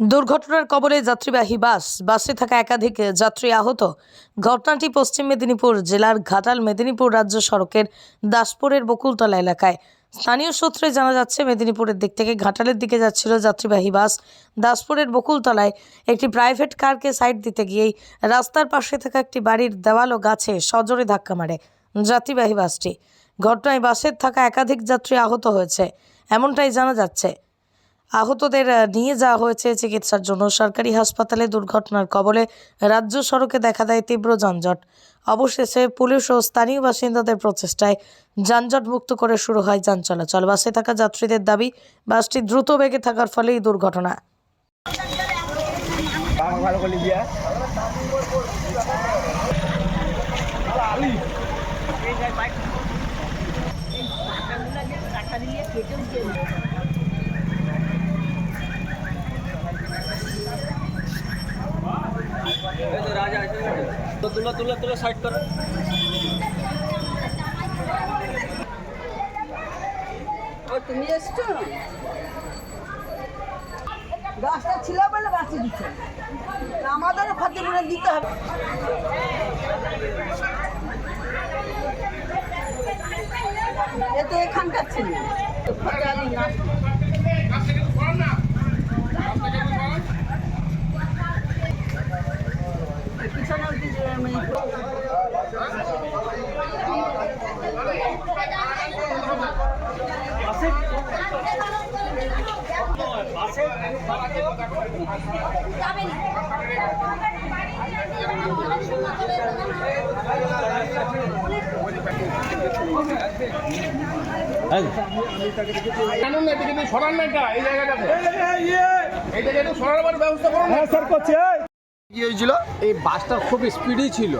দুর্ঘটনার কবলে যাত্রীবাহী বাস, বাসে থাকা একাধিক যাত্রী আহত। ঘটনাটি পশ্চিম মেদিনীপুর জেলার ঘাটাল মেদিনীপুর রাজ্য সড়কের দাসপুরের বকুলতলা এলাকায়। স্থানীয় সূত্রে জানা যাচ্ছে, মেদিনীপুরের দিক থেকে ঘাটালের দিকে যাচ্ছিল যাত্রীবাহী বাস। দাসপুরের বকুলতলায় একটি প্রাইভেট কারকে সাইড দিতে গিয়েই রাস্তার পাশে থাকা একটি বাড়ির দেওয়াল ও গাছে সজোরে ধাক্কা মারে যাত্রীবাহী বাসটি। ঘটনায় বাসের থাকা একাধিক যাত্রী আহত হয়েছে, এমনটাই জানা যাচ্ছে। আহতদের নিয়ে যাওয়া হয়েছে চিকিৎসার জন্য। সরকারি হাসপাতালে দুর্ঘটনার কবলে রাজ্য সড়কে দেখা দেয় তীব্র যানজট। অবশেষে পুলিশ ও স্থানীয় বাসিন্দাদের প্রচেষ্টায় যানজট মুক্ত করে শুরু হয় যান চলাচল। বাসে থাকা যাত্রীদের দাবি, বাসটি দ্রুত বেগে থাকার ফলে এই দুর্ঘটনা করে দিয়া তো তুলো, তুলা তুলা সাইড করো। তুমি এসছো? গাছটা ছিল বলে বাঁচিয়ে দিচ্ছে। আমাদেরও ক্ষতিপূরণ দিতে হবে এ তো এখানকার ছিল পিছনে ওই যে, মানে, জানুন না এটা কিন্তু সরান না এই জায়গাটাতে এটা যেন সরানোর ব্যবস্থা করুন হ্যাঁ স্যার করছে কি হয়েছিল। এই বাসটা খুব স্পিডই ছিল।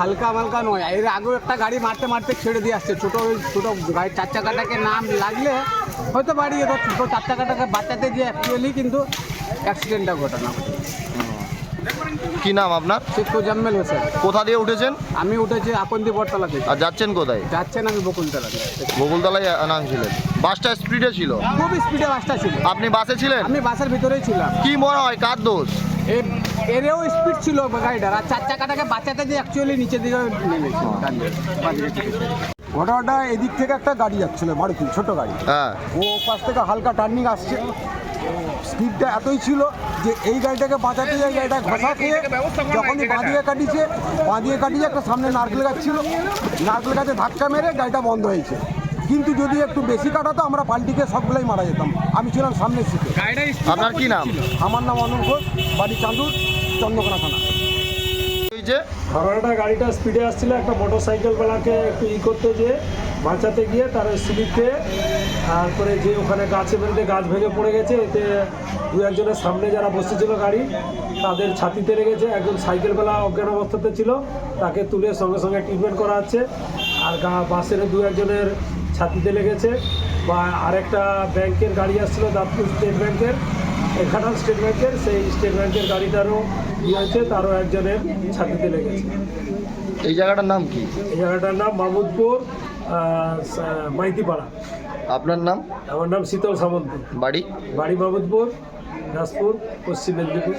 হালকা হালকা নয়। এর আগেও একটা গাড়ি মারতে মারতে ছেড়ে দিয়ে আসছে। ছোট ছোট গাড়ি চার চাকাটাকে নাম লাগলে হয়তো বাড়ি যেত ছোট চার চাকাটাকে বাঁচাতে যে অ্যাকচুয়ালি কিন্তু অ্যাক্সিডেন্টটা ঘটনা কি নাম আপনার? তোজাম্মেল হোসেন। কোথা দিয়ে উঠেছেন? আমি উঠেছি আকন্দি বটতলা থেকে আর যাচ্ছেন কোথায়? যাচ্ছেন আমি বকুলতলা। বকুলতলায় নামছিলেন বাসটা স্পিডে ছিল? খুব স্পিডে বাসটা ছিল। আপনি বাসে ছিলেন? আমি বাসের ভিতরেই ছিলাম। কি মনে হয় কার দোষ? এরেও স্পিড ছিল গাড়িটার। আর চার চাকাটাকে বাঁচাতে যে অ্যাকচুয়ালি নিচের দিকে নেমেছে। ঘটনাটা এদিক থেকে একটা গাড়ি যাচ্ছিল মারুতি ছোট গাড়ি। হ্যাঁ। ও পাশ থেকে হালকা টার্নিং আসছে। স্পিডটা এতই ছিল যে এই গাড়িটাকে বাঁচাতে যায় গাড়িটা ঘষা খেয়ে যখনই বাঁধিয়ে কাটিছে বাঁধিয়ে কাটিয়ে একটা সামনে নারকেল গাছ ছিল। নারকেল গাছে ধাক্কা মেরে গাড়িটা বন্ধ হয়েছে। কিন্তু যদি একটু বেশি কাটাতো আমরা পাল্টিকে সবগুলোই মারা যেতাম। আমি ছিলাম সামনের সিটে। আপনার কি নাম? আমার নাম ঘোষ বাড়ি চাঁদুর চন্দ্রকোনা থানা। হয়েছে ঘটনাটা গাড়িটা স্পিডে আসছিল একটা মোটর সাইকেলওয়ালাকে একটু ই করতে গিয়ে, বাঁচাতে গিয়ে তার স্লিপ তারপরে যে ওখানে গাছে বেরোতে গাছ ভেঙে পড়ে গেছে, এতে দু একজনের সামনে যারা বসেছিল গাড়ি, তাদের ছাতিতে লেগেছে একজন সাইকেলওয়ালা অজ্ঞান অবস্থাতে ছিল, তাকে তুলে সঙ্গে সঙ্গে ট্রিটমেন্ট করা হচ্ছে, আর গা- বাসের দু একজনের ছাতিতে লেগেছে বা আরেকটা ব্যাংকের গাড়ি আসছিল দাঁতপুর স্টেট ব্যাংকের এখানকার স্টেট ব্যাংকের সেই স্টেট ব্যাংকের গাড়িটারও ইয়ে হয়েছে তারও একজনের ছাতিতে লেগেছে। এই জায়গাটার নাম কি? এই জায়গাটার নাম মাহমুদপুর মাইতিপাড়া। আপনার নাম? আমার নাম শীতল সামন্ত। বাড়ি? বাড়ি মাহমুদপুর দাসপুর পশ্চিম মেদিনীপুর।